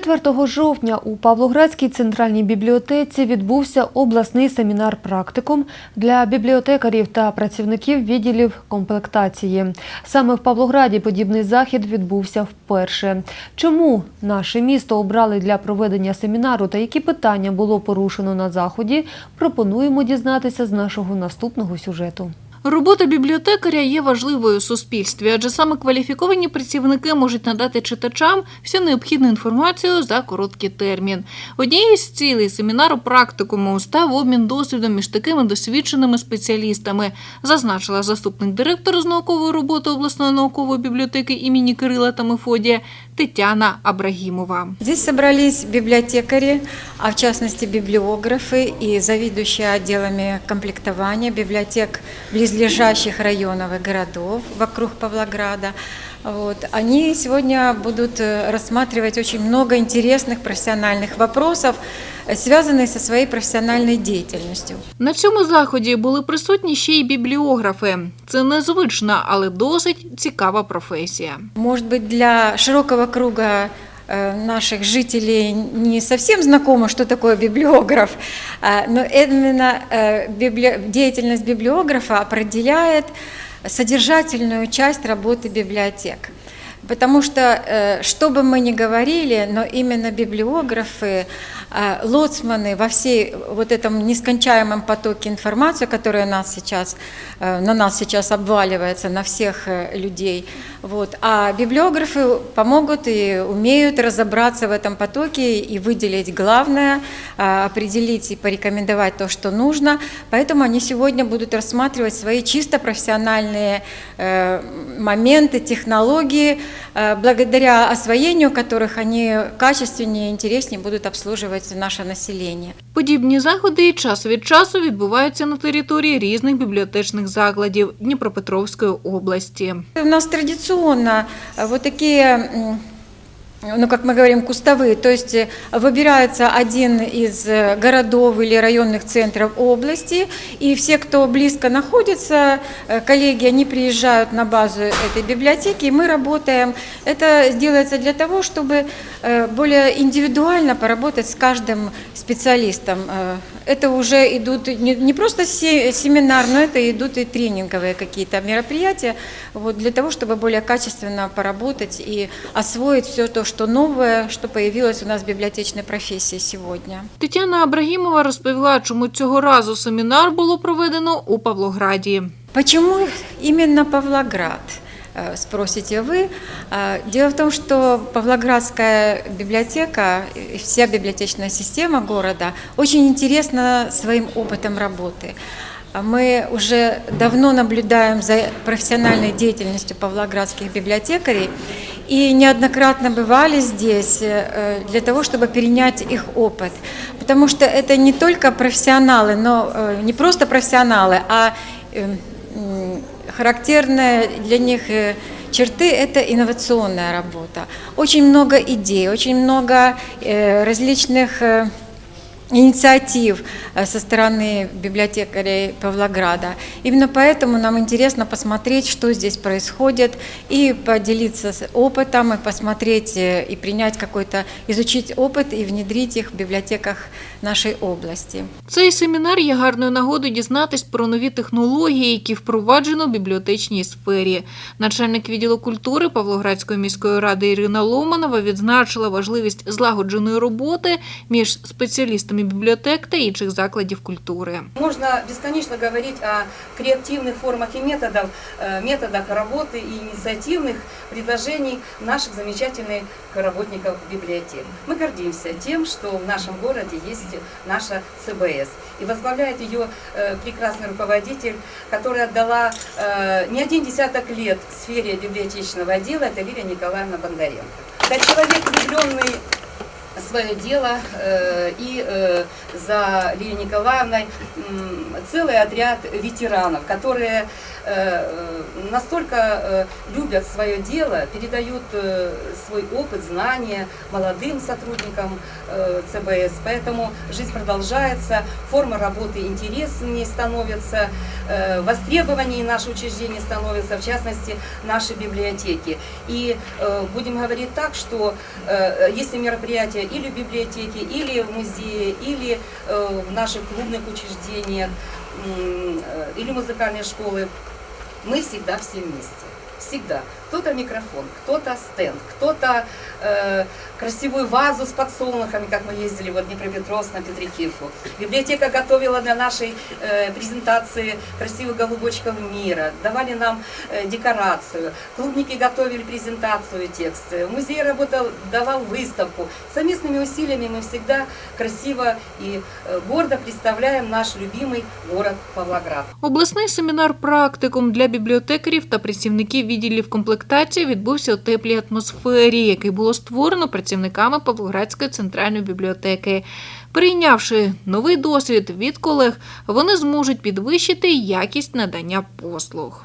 4 жовтня у Павлоградській центральній бібліотеці відбувся обласний семінар практикум для бібліотекарів та працівників відділів комплектації. Саме в Павлограді подібний захід відбувся вперше. Чому наше місто обрали для проведення семінару та які питання було порушено на заході, пропонуємо дізнатися з нашого наступного сюжету. Робота бібліотекаря є важливою у суспільстві, адже саме кваліфіковані працівники можуть надати читачам всю необхідну інформацію за короткий термін. Однією з цілей семінару практикуму став обмін досвідом між такими досвідченими спеціалістами, зазначила заступник директора з наукової роботи обласної наукової бібліотеки імені Кирила та Мефодія Тетяна Абрагімова. Здесь собрались библиотекари, а в частности библиографы и заведующие отделами комплектования библиотек близлежащих районов и городов вокруг Павлограда. Вот. Они сегодня будут э, рассматривать очень много интересных профессиональных вопросов, э, связанных со своей профессиональной деятельностью. На цьому заході були присутні ще й бібліографи. Це незвична, але досить цікава професія. Может быть, для широкого круга э, наших жителей не совсем знакомо, что такое библиограф, а, но именно э, деятельность библиографа определяет содержательную часть работы библиотек. Потому что, э, что бы мы ни говорили, но именно библиографы, э, лоцманы во всей вот этом нескончаемом потоке информации, которая нас сейчас, э, на нас сейчас обваливается, на всех людей, вот. а библиографы помогут и умеют разобраться в этом потоке и выделить главное, определить и порекомендовать то, что нужно. Поэтому они сегодня будут рассматривать свои чисто профессиональные моменты, технологии, благодаря освоению которых они качественнее и интереснее будут обслуживать наше население. Подібні заходи час від часу відбуваються на території різних бібліотечних закладів Дніпропетровської області. У нас традиционно э, вот такие, м, ну как мы говорим, кустовые, то есть э, выбирается один из э, городов или районных центров области, и все, кто близко находится, э, коллеги, они приезжают на базу этой библиотеки, и мы работаем. Это делается для того, чтобы более индивидуально поработать с каждым специалистом. Это уже идут не, просто се- семинар, но это идут и тренинговые какие-то мероприятия вот, для того, чтобы более качественно поработать и освоить все то, что новое, что появилось у нас в библиотечной профессии сегодня. Тетяна Абрагімова розповіла, чому цього разу семінар було проведено у Павлограді. Почему именно Павлоград? э, Спросите вы. А, Дело в том, что Павлоградская библиотека и вся библиотечная система города очень интересна своим опытом работы. А Мы уже давно наблюдаем за профессиональной деятельностью павлоградских библиотекарей и неоднократно бывали здесь э, для того, чтобы перенять их опыт. Потому что это не только профессионалы, но э, не просто профессионалы, а э, м, характерная для них э, черты – это инновационная работа. Очень много идей, очень много э, различных э, инициатив э, со стороны библиотекарей Павлограда. Именно поэтому нам интересно посмотреть, что здесь происходит, и поделиться с опытом, и посмотреть, э, и принять какой-то, изучить опыт и внедрить их в библиотеках нашей области. Цей семінар є гарною нагодою дізнатись про нові технології, які впроваджено в бібліотечній сфері. Начальник відділу культури Павлоградської міської ради Ірина Ломанова відзначила важливість злагодженої роботи між спеціалістами бібліотек та інших закладів культури. Можно бесконечно говорить о креативных формах и методах, э, методах работы и инициативных предложений наших замечательных работников библиотек. Мы гордимся тем, что в нашем городе есть наша ЦБС. И возглавляет ее э, прекрасный руководитель, которая отдала э, не один десяток лет в сфере библиотечного отдела, это Лилия Николаевна Бондаренко. Это человек, влюбленный свое дело э, и э, за Лилией Николаевной целый отряд ветеранов, которые э, настолько любят свое дело, передают свой опыт, знания молодым сотрудникам ЦБС. Поэтому жизнь продолжается, форма работы интереснее становится, востребованнее наши учреждения становятся, в частности, наши библиотеки. И будем говорить так, что если мероприятия или в библиотеке, или в музее, или э, в наших клубных учреждениях, э, или музыкальные школы, мы всегда все вместе. Всегда Кто-то микрофон, кто-то стенд, кто-то э, красивую вазу с подсолнухами, как мы ездили в Днепропетровск на Петрикивку. Библиотека готовила для нашей э, презентации красивых голубочков мира, давали нам э, декорацию. Клубники готовили презентацию тексты. Музей работал, давал выставку. Совместными усилиями мы всегда красиво и э, гордо представляем наш любимый город Павлоград. Обласний семінар практикум для бібліотекарів та працівників відділів комплектації відбувся у теплій атмосфері, який було створено працівниками Павлоградської центральної бібліотеки. Прийнявши новий досвід від колег, вони зможуть підвищити якість надання послуг.